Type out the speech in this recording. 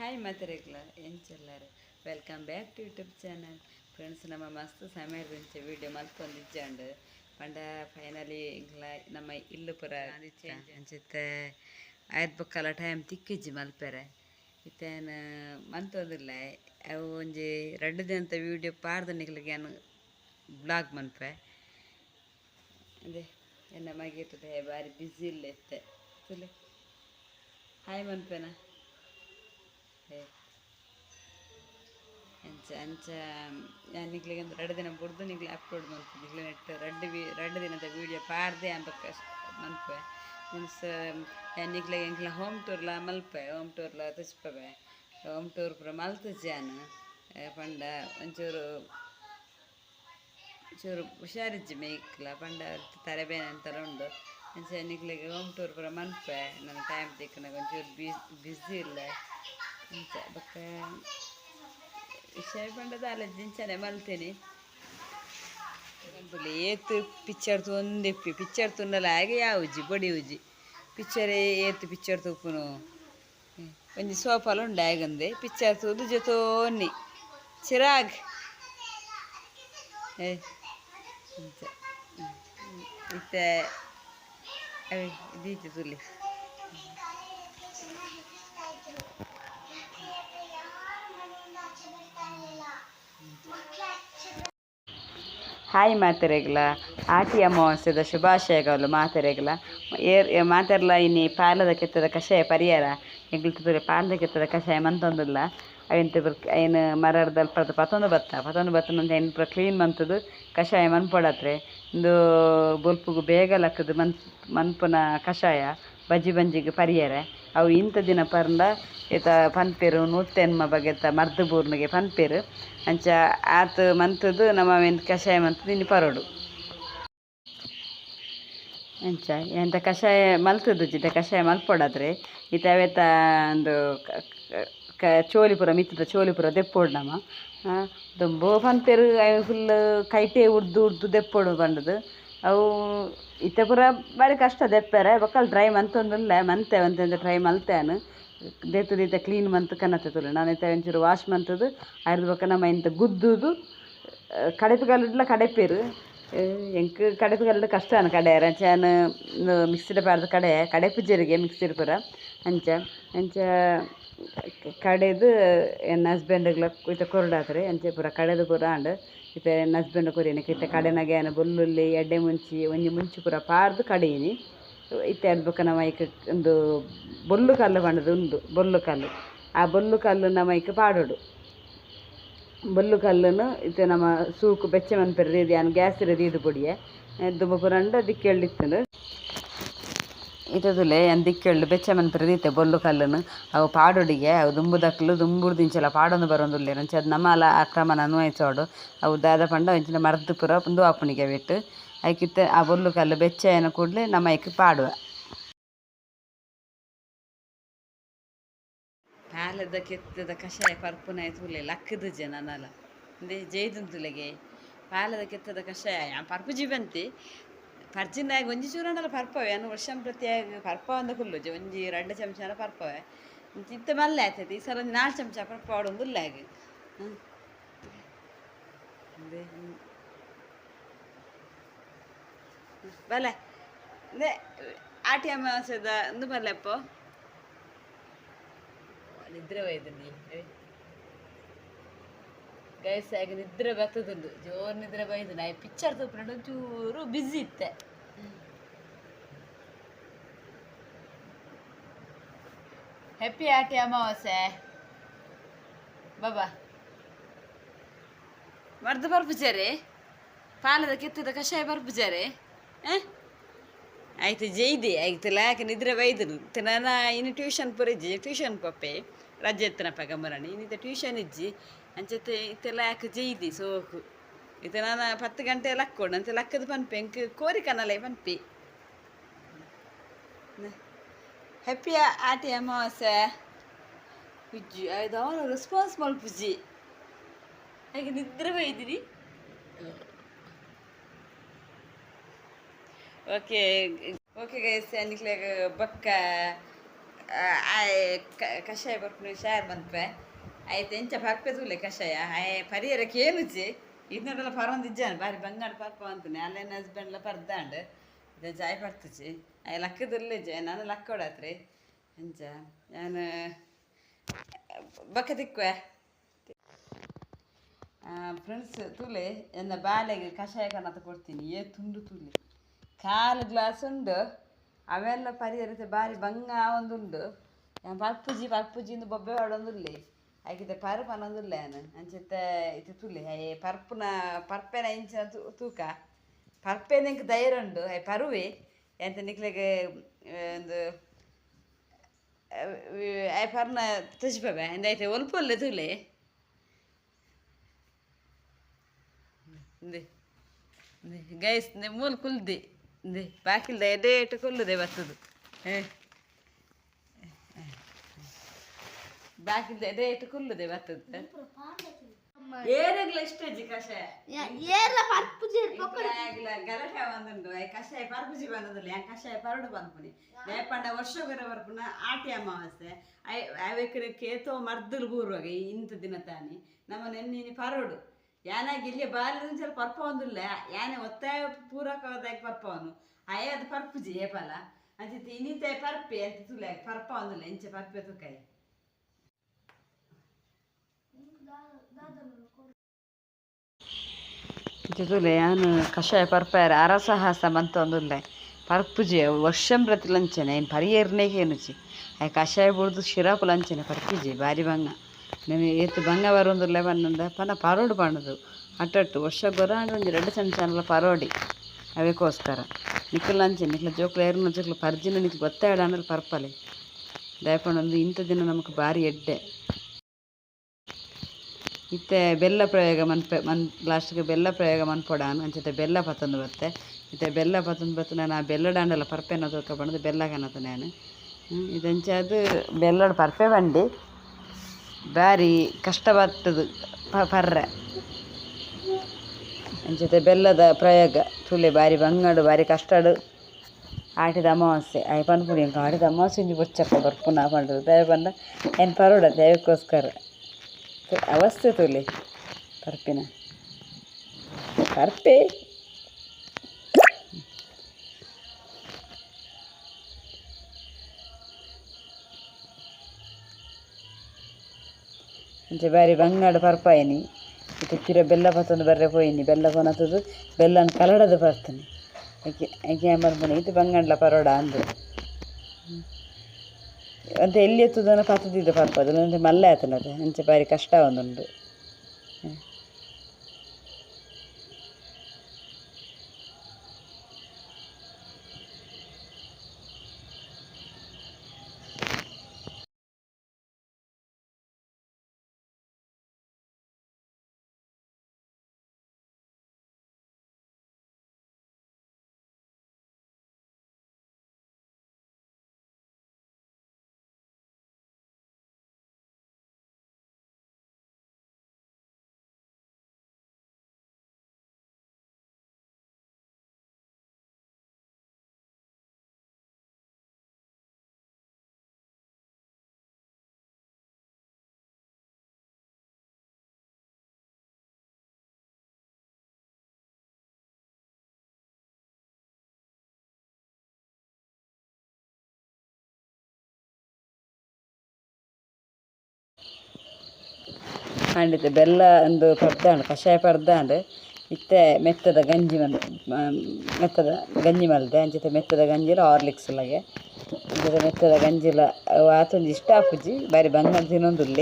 Hi ಮಾತಾಡಕ್ಲ ಎಂಚೆಲ್ಲರು welcome back to YouTube channel friends ನಮ್ಮ ಮಸ್ತ್ ಸಮಯ ಗುరించి ವಿಡಿಯೋ ಮಲ್ಪೊಂದಿಜ್ಜಂಡು ಪಂಡ ಫೈನಲಿ ಇಂಗ್ಲ ನಮ್ಮ ಇಲ್ಲು ಪುರ ಅಂಚಿತ್ತೆ ಆಯ್ತು. ಬೊಕ್ಕಲ ಟೈಮ್ ತಿಕ್ಕಿಜ್ಜಿ ಮಲ್ಪೆರೆ. ಇತ್ತೇನು ಮಂತೋದಿಲ್ಲ ಅವು ಒಂಜಿ ದಿನಂತ ವೀಡಿಯೋ ಪಾರ್ದನಿಗ್ಲಿಗೆ ಏನು ಬ್ಲಾಗ್ ಮನ್ಪೆ. ಅದೇ ಎನ್ನ ಮಗಿರ್ತದೆ ಬಾರಿ ಬ್ಯುಸಿ ಇಲ್ಲ ಇತ್ತೆ. ಹಾಯ್ ಮನ್ಪೆನಾ? ಏ ಅಂಚ ಅಂಚ ನಾನು ನಿಗ್ಲಿಗೆ ಒಂದು ಎರಡು ದಿನ ಬುಡ್ದು ನಿಗ್ಲಿ ಅಪ್ಲೋಡ್ ಮಾಡ್ತೀನಿ. ನಿಗ್ಲಿ ನೆಟ್ಟು ಎರಡು ವಿ ಎರಡು ದಿನದ ವೀಡಿಯೋ ಪಾಡ್ದೆ ಅಂತ ಮನ್ಪೆ ಮೀನ್ಸ್ ನಿಗ್ಲಿಗೆ ಎಂಕ್ಲ ಹೋಮ್ ಟೂರ್ಲ ಮಲ್ಪೆ. ಹೋಮ್ ಟೂರ್ಲ ತುಚ್ಪವೆ ಹೋಮ್ ಟೂರ್ ಪೂರ ಮಲ್ತಜ್ಜಾನು ಪಂಡ ಒಂಚೂರು ಚೂರು ಹುಷಾರಿಜ್ಜಿ ಮೇಯ್ಕ್ಲ ಪಂಡ ತಲೆಬೇನೆ ಅಂತೆಲ್ಲ ಉಂಡು. ಅಂಚೆ ನಿಗ್ಲಿಗೆ ಹೋಮ್ ಟೂರ್ ಪೂರ ಮನ್ಪೆ ನನ್ನ ಟೈಮ್ ತಿಕ್ಕನಾಗ ಒಂಚೂರು ಬಿಸಿ ಇಲ್ಲ ಅಂಚ ಬೊಕ್ಕ ವಿಷಯ ಪಂಡದ ಅಲ್ಲ ದಿಂಚನೆ ಮಲ್ತೇನೆ. ಏತು ಪಿಕ್ಚರ್ ತೊಂದೆಪ್ಪಿ ಪಿಕ್ಚರ್ ತುಂಡಲ ಹಾಗೆ ಯಾವುಜಿ ಬಡಿ ಉಜಿ ಪಿಕ್ಚರ್ ಏತು ಪಿಕ್ಚರ್ ತುಪ್ಪುನು. ಒಂಜಿ ಸೋಫಾಲು ಉಂಡು ಹಾಗಂದೆ ಪಿಕ್ಚರ್ ತೂದು ಜೊತೋನಿ ಚಿರಾಗ್. ಏ ಇತ್ತೆ ಇದೀತು ತುಲಿ ಹಾಯ್ ಮಾತೆರೆಗ್ಲ ಆಟಿ ಅಮಾವಾಸ್ಯದ ಶುಭಾಶಯಗಳು ಮಾತೆರೆಗ್ಲ. ಏರ್ ಮಾತೆರ್ಲ ಇನ್ನಿ ಪಾಲದ ಕೆತ್ತದ ಕಷಾಯ ಪರಿಹಾರ. ಎಂಗ್ಲಿತುರೆ ಪಾಲದ ಕೆತ್ತದ ಕಷಾಯ ಮಂತೊಂದುಲ್ಲ. ಅವಿಂತ ಏನು ಮರಡ್ ದಲ್ಪದ ಪತೊಂದು ಬತ್ತ. ಪತೊಂದು ಬತ್ತನಂತ ಏನು ಪೂರ ಕ್ಲೀನ್ ಮಂತದ್ದು ಕಷಾಯ ಮನ್ಪೊಡತ್ರೆ ಇಂದು ಬೊಲ್ಪುಗು ಬೇಗ ಲಕ್ಕದು ಮನ್ ಮನ್ಪುನ ಕಷಾಯ. ಬಜ್ಜಿ ಬಂಜಿಗೆ ಪರಿಯರೆ. ಅವು ಇಂತ ದಿನ ಪರ್ಂಡ ಏತ ಪನ್ಪೆರು ನೂತೆನ್ಮ ಬಗೆತ ಮರ್ದು ಬೂರ್ನಿಗೆ ಪನ್ಪೆರು. ಅಂಚ ಆತ ಮಂತುದು ನಮ್ಮ ಅವೆನ್ ಕಷಾಯ ಮಂತುದು ಇನ್ನು ಪರೋಡು. ಅಂಚ ಎಂತ ಕಷಾಯ ಮಲ್ತುದು ಜಿತ, ಕಷಾಯ ಮಲ್ಪೊಡಾದ್ರೆ ಈತ ಅವೆತ ಒಂದು ಕ ಚೋಲಿ ಪೂರ ಮಿತ್ತದ ಚೋಲಿ ಪೂರ ದೆಪ್ಪೋಡು ನಮ್ಮ. ದುಂಬೋ ಪನ್ಪೆರು ಫುಲ್ ಕೈಟೆ ಉರ್ದು ಉರ್ದು ದೆಪ್ಪೋಡು ಪಂಡದು ಅವು ಇತ್ತೆ ಪೂರ ಬಾರಿ ಕಷ್ಟ ದೆಪ್ಪೆರೆ. ಬೊಕ್ಕಲ್ ಡ್ರೈ ಮಂತೊಂದುಲ್ಲೆ ಮಂತೆ ಒಂತೆಂತ ಟ್ರೈ ಮಲ್ತೆನು. ದೇತು ಈತ ಕ್ಲೀನ್ ಮಂತ್ ಕನ್ನತ್ತೆ ತುಲು ನಾನು ಇತ್ತೆ ಒಂಚೂರು ವಾಶ್ ಮಂತುದು ಅರ್ದು ಬೊಕ ನಮ್ಮ ಇಂತ ಗುದ್ದುದು, ಕಡೆಪುಗಲ್ಡ್ಲ ಕಡೆಪೇರು. ಎಂಕ್ ಕಡೆಪುಗಲ್ಡ್ ಕಷ್ಟ ಅನ್ ಕಡೆ. ಅಂಚಾನ ಮಿಕ್ಸಿಡ್ ಪಾಡ್ದು ಕಡೆ ಕಡೆಪುಜೆರಿಗೆ ಮಿಕ್ಸಿಡ್ ಪೂರ. ಅಂಚ ಅಂಚ ಕಡೆದು ಎನ್ ಹಸ್ಬೆಂಡ್ಗಳ ಇತ್ತ ಕೊರಡಾತ್ರೆ. ಅಂಚೆ ಪೂರ ಕಡೆದು ಪೂರ ಆಂಡ್ ಇತ್ತ ಎನ್ನ ಹಸ್ಬೆಂಡ್ ಕೊರಿಯನಿಕ್ ಇತ್ತ ಕಡೆನಾಗೆ ಆನ ಬೊಲ್ಲುಲ್ಲಿ ಎಡ್ಡೆ ಮುಂಚಿ, ಒಂಜಿ ಮುಂಚಿ ಪೂರ ಪಾರ್ದು ಕಡೆಯಿನಿ. ಇತ್ತೆ ಅಡ್ಬೊಕ ನಮ ಐಕ್ ಒಂದು ಬೊಲ್ಲು ಕಲ್ಲು ಪಂಡದು ಉಂದು ಬೊಲ್ಲು ಕಲ್ಲು. ಆ ಬೊಲ್ಲು ಕಲ್ಲು ನಮ ಐಕ್ ಪಾಡೋಡು. ಬೊಲ್ಲು ಕಲ್ಲುನು ಇತ್ತೆ ನಮ್ಮ ಸೂಕು ಬೆಚ್ಚ ಮನ್ಪೆರ್ ರೀದಿ ಆನ್ ಗ್ಯಾಸ್ ದೀದು ಪೊಡಿಯೆ. ದುಂಬ ಪೂರಂಡ ದಿಕ್ಕೆಳ್ಳಿತ್ತುಂಡು ಇತದುಲೆ ಅನ್ ಬೆಚ್ಚಮನ್ ಪ್ರದೀತೆ ಬೊಲ್ಲು ಕಲ್ಲುನು ಅವು ಪಾಡೊಡಿಗೆ, ಅವು ದುಂಬುದಕ್ಲು ದುಂಬುಡು ದಿಂಚಲ ಪಾಡೊಂದು ಬರೊಂದುಲ್ಲೆ. ಅಂಚ ಅದು ನಮ್ಮಲ ಆಕ್ರಮಣ ಅನ್ವಯಿಸೋಡು ಅವು ದಾದ ಪಂಡ ಅಂಚಿನ ಮರ್ದು ಪುರ ಉಂದು ಆಪುನಿಗೆ ಬಿಟ್ಟು ಆಯ್ಕಿತ್ತ ಆ ಬೊಲ್ಲು ಕಲ್ಲು ಬೆಚ್ಚ ಏನ ಕೂಡಲೇ ನಮ್ಮ ಐಕ್ ಪಾಡುವ. ಪಾಲದ ಕೆತ್ತದ ಕಷಾಯ ಪರ್ಪುನ ತೂಲೆ ಲಕ್ಕದ ಜನನಲ ಇಂದೆ ಜೈದುಂತುಲೆಗೆ ಪಾಲದ ಕೆತ್ತದ ಕಷಾಯ, ಪರ್ಪು ಜೀವಂತಿ. ಪರ್ಜಿನಾಗ ಒಂಜಿ ಚೂರಣ್ಣಲ ಪರ್ಪವೆ ಅನ್ನು ವರ್ಷಂ ಪ್ರತಿಯಾಗಿ ಪರ್ಪವಂದ ಕುಲ್ಲುಜಿ ಒಂಜಿ ಎರಡು ಚಮಚನ ಪರ್ಪವೆ ಇತ್ತ ಮಲ್ಲೆ ಆಯ್ತೈತಿ ಈ ಸಲ ನಾಲ್ಕು ಚಮಚ ಪರ್ಪ ಆಡೊಂದು ಉಲ್ಲಾಗಿ ಬಲೆ ನೇ ಆಟಿ ಅಮಾವಾಸ್ಯದ ಒಂದು ಬಲ್ಲೆಪ್ಪ ನಿದ್ರೆ ಒಯ್ದು ಗೈಸ್ ಆಗಿ ನಿದ್ರೆ ಬರ್ತದುಂಡು ಜೋರು ನಿದ್ರೆ ಬೈದು. ನಾ ಪಿಕ್ಚರ್ ತೂಪಿನಡು ಒಂಚೂರು ಬಿಜಿ ಇತ್ತೆ ಹ್ಯಾಪಿ ಆಟಿ ಅಮಾವಾಸ್ಯೆ. ಬಾಬಾ. ಮರ್ದು ಬರ್ಪುಜಾರೆ? ಪಾಲದ ಕೆತ್ತದ ಕಷಾಯ ಬರ್ಪುಜಾರೆ? ಆಯ್ತು ಜೈದಿ ಆಯ್ತು ಲಾಕೆ ನಿದ್ರೆ ಬೈದನು ನಾನು, ಇನ್ನು ಟ್ಯೂಷನ್ ಪೂರೈಜಿ ಟ್ಯೂಷನ್ ಪಪ್ಪೆ ರಜೆ ಎತ್ತನಪ್ಪ ಗಮರಣಿ ಇನ್ನಿತ ಟ್ಯೂಷನ್ ಇಜ್ಜಿ. ಅಂಚತೆ ಇತ್ತೆ ಲಾಕ್ ಜೈದಿ ಸೋಕು. ಇತ ನಾನು ಪತ್ತು ಗಂಟೆ ಲಕ್ಕೋಡು ಅಂತ ಲಕ್ಕದ ಪನ್ಪೆ ಎಂಕ್ ಕೋರಿ ಕನಲೆ ಪನ್ಪೆ. ಹ್ಯಾಪಿ ಆಟಿ ಅಮಾವಾಸ್ಯೆ. ಉಜ್ಜಿ ಅದು ಅವನು ರೆಸ್ಪಾನ್ಸ್ ಮಲ್ಪುಜಿ ಹಾಗೆ ನಿದ್ರೆ ಬೈದಿರಿ. ಓಕೆ ಓಕೆ ಗೈಸ್ ಅನ್ಲಿಕ್ಕೆ ಬಕ್ಕ ಕಷಾಯ ಬರ್ಪುನ ಶಾರ್ ಬಂತ್ಪೆ ಆಯ್ತು ಎಂಚ ಪರ್ಪೆ ತೂಲೆ ಕಷಾಯ ಆಯ್ ಪರಿಹಾರ ಕೇನುಚಿ ಇದನ್ನೆಲ್ಲ ಪರೊಂದಿಜ್ಜಾನು ಬಾರಿ ಬಂಗಾಡ ಪರ್ಪ ಅಂತಾನೆ ಹಸ್ಬೆಂಡ್ ಹಸ್ಬೆಂಡ್ಲ ಪರ್ದಾಂಡ್ ಇದು ಜಾಯ್ ಪರ್ತುಚಿ ಆಯ್ ಲಕ್ಕದಲ್ಲೇ ನಾನು ಲಕ್ಕ ಹೊಡತ್ರಿ ಎಂಚ ನಾನು ಬಕ್ಕ ಆ ಫ್ರೆಂಡ್ಸ್ ತುಲೆ ಎನ್ನ ಬಾಲೆಗೆ ಕಷಾಯ ಕನ್ನತ ಕೊಡ್ತೀನಿ ಏ ತುಂಡು ತುಲೆ ಕಾಲು ಗ್ಲಾಸ್ ಉಂಡು ಅವೆಲ್ಲ ಪರಿಹರಿಸ ಬಾರಿ ಬಂಗ ಒಂದುಂಡು ಪರ್ಪುಜಿ ಪರ್ಪುಜಿಂದು ಬೊಬ್ಬೆ ಹೊಡೊಂದುಲ್ಲೆ ಆಯ್ಕಿದೆ ಪರ್ಪ್ ಅನ್ನೊಂದುಲ್ಲೆ ನಾನು ಅಂಚಿತ್ತೆ ಇದು ತುಲೆ ಅಯ್ಯ ಪರ್ಪುನ ಪರ್ಪೆನ ಇಂಚಿನ ತು- ತೂಕ ಪರ್ಪೆ ನಿಂಗೆ ಧೈರ್ಯ ಉಂಡು ಅಯ್ಯ ಪರುವೆ ಎಂತ ನಿಕ್ಲೆಗೆ ಒಂದು ಅಯ್ಯ ಪರ್ನ ತುಜಿಪೆ ಎಂದೈತೆ ಒಲ್ಪೊಲ್ಲೆ ತುಲೆ ಇಂದೆ ಗೈಸ್ ಮೂಲ ಕುಲ್ದೆ ಇಂದೆ ಬಾಕಿಲ್ದ ಎಡೇಟು ಕೊಲ್ಲುದೆ ಬರ್ತದು ಬಾಕಿಲ್ದ ಎಡೇಟು ಕೊಲ್ಲುದೆ ಬರ್ತದ. ಏನಾಗ್ಲ ಇಷ್ಟ ಅಜ್ಜಿ ಕಷಾಯ? ಏರ ಪರ್ಪುಜಿ ಆಗ್ಲ ಗಲಟೆ ಒಂದುಂಡು ಐ ಕಷಾಯ ಪರ್ಪುಜಿ ಬಂದದಿಲ್ಲ ಯಾ ಕಷಾಯ ಪರಡು ಬಂದ್ಪುನಿ ನೇಪಂಡ ವರ್ಷಗೊರ ಬರ್ಪುನ ಆಟಿ ಅಮಾವಾಸ್ಯೆ. ಐ ಅವಕ್ಕೆ ಕೇತೋ ಮರ್ದಲ್ ಬೂರುವಾಗ ಇಂಥ ದಿನ ತಾನಿ. ನಮ್ಮ ನೆನ್ನಿನಿ ಪರೋಡು. ಯಾನಾಗಿ ಇಲ್ಲಿ ಬಾಲ್ಯದ ಸ್ವಲ್ಪ ಪರ್ಪ ಒಂದಿಲ್ಲ. ಯಾನೆ ಒತ್ತಾಯ ಪೂರಕವಾದಾಗ ಪರ್ಪವನು ಅಯ್ಯ ಅದು ಪರ್ಪುಜಿ ಏಪಲ ಅಂಚಿತ್ತು ಇನ್ನಿತ ಪರ್ಪೆ ಅಂತ ತುಲೆ ಪರ್ಪ ಒಂದಿಲ್ಲ ಇಂಚೆ ಪರ್ಪೆ ತುಕಾಯಿ ತಿದುಲೆ ಯಾನು ಕಷಾಯ ಪರ್ಪಾಯರ ಅರಸಹಾಸ ಮಂತೊಂದುಲ್ಲೆ ಪರ್ಪುಜಿ ವರ್ಷಂ ಪ್ರತಿ ಲಂಚನೆ, ಏನು ಪರಿಯರ್ನೇ ಏನುಚಿ ಆ ಕಷಾಯ ಬುಡ್ದು ಶಿರಾಪು ಲಂಚನೆ ಪರ್ಪುಜಿ ಬಾರಿ ಬಂಗ నేను ಏತು ಬಂಗ ಬರೊಂದುಲ್ಲೆ ಬನ್ನಂದ ಪನ ಪರೋಡು ಪಣ್ಣದು ಅಟ್ಟಟ್ಟು, ವರ್ಷ ಗೊರಾಂಡ್ ಒಂಜಿ ಎರಡು ಸಣ್ಣ ಸಣ್ಣ ಪರೋಡಿ. ಕೋಸ್ತರ ನಿಕ್ಲ ಲಂಚೆ, ನಿಕ್ಲ ಜೋಕ್ಲ ಏರ್ನ ಜೋಕ್ಲ ಪರ್ಜಿನ ನಿಕ್ಲ ಗೊತ್ತಾಡ ಅಂದ್ರೆ ಪರ್ಪಲೆ. ದಯಪಂಡೊಂದು ಇಂತ ದಿನ ನಮಕ್ ಬಾರಿ ಎಡ್ಡೆ. ಇತ್ತೆ ಬೆಲ್ಲ ಪ್ರಯೋಗ ಮನ್ಪೆ ಮನ್ ಲಾಸ್ಟ್ಗೆ ಬೆಲ್ಲ ಪ್ರಯೋಗ ಮನ್ಪೊಡಾನು ಅಂಚತೆ ಬೆಲ್ಲ ಪತ್ತೊಂದು ಬತ್ತೆ. ಇತ್ತೆ ಬೆಲ್ಲ ಪತ್ತೊಂದು ಬತ್ತು ನಾನು ಆ ಬೆಲ್ಲ ಡಾಂಡಲ್ಲ ಪರ್ಪೆನ ತೂಕ ಬಂದು ಬೆಲ್ಲ ಕನ್ನತ ನಾನು. ಇದಂಚ ಅದು ಬೆಲ್ಲಡ ಪರ್ಪೆ ಬಂಡಿ. ಭಾರಿ ಕಷ್ಟ ಬರ್ತದು ಪ ಪರ್ರೆ. ಅಂಚತೆ ಬೆಲ್ಲದ ಪ್ರಯೋಗ, ತುಲೆ ಬಾರಿ ಬಂಗಡು ಬಾರಿ ಕಷ್ಟಡು. ಆಟಿದ ಅಮಾವಾಸ್ಯೆ, ಆಯ್ ಪನ್ಪುಡಿ ಆಟಿದ ಅಮಾವಾಸ್ಯೆ ಬೊಚ್ಚಕ್ಕ ಬರ್ಪುನ ಪಂಡ್ರು ದಯ ಪಂಡ ಏನು ಪರೋಡ ದಯವಕ್ಕೋಸ್ಕರ ತು- ಅವಸ್ಥೆ ತುಲೆ ಪರ್ಪಿನ ಪರ್ಪೆ ಅಂಚೆ ಬಾರಿ ಬಂಗಾಡು ಪರ್ಪಾಯಿನಿ ಇದು ಪಿರ ಬೆಲ್ಲ ಪತ್ತೊಂದು ಬರ್ರೆ ಪೋಯಿನಿ ಬೆಲ್ಲ ಕೊನತದು ಬೆಲ್ಲನ ಕಲಡದು ಬರ್ತನೆ ಯಾಕೆ ಯಾಕೆ ಬರ್ಬನೆ ಇದು ಬಂಗಂಡ್ಲ ಪರೋಡ ಅಂದು ಅಂತ ಎಲ್ಲಿ ಎತ್ತುದನ್ನು ಪತ್ತದಿದ್ದು ಪರ್ಪದು ಅಂದ್ರೆ ಮಲ್ಲೆ ಆತನದು ಅಂಚೆ ಬಾರಿ ಕಷ್ಟ ಒಂದುಂಡು ಖಂಡಿತ ಬೆಲ್ಲ ಒಂದು ಪರ್ದಾಂಡು, ಕಷಾಯ ಪರ್ದಾಂಡು, ಇತ್ತೆ ಮೆತ್ತದ ಗಂಜಿ ಮಲ್ ಮೆತ್ತದ ಗಂಜಿ ಮಲ್ದೆ ಅಂಚಿತ ಮೆತ್ತದ ಗಂಜಿಲ ಹಾರ್ಲಿಕ್ಸ್ ಲಗೆ ಅಂಚಿತ ಮೆತ್ತದ ಗಂಜಿಲ ಆತೊಂಜಿ ಇಷ್ಟ ಆಪುಜಿ, ಬಾರಿ ಬಂಗ ತಿನ್ನೊಂದುಲ್ಲೆ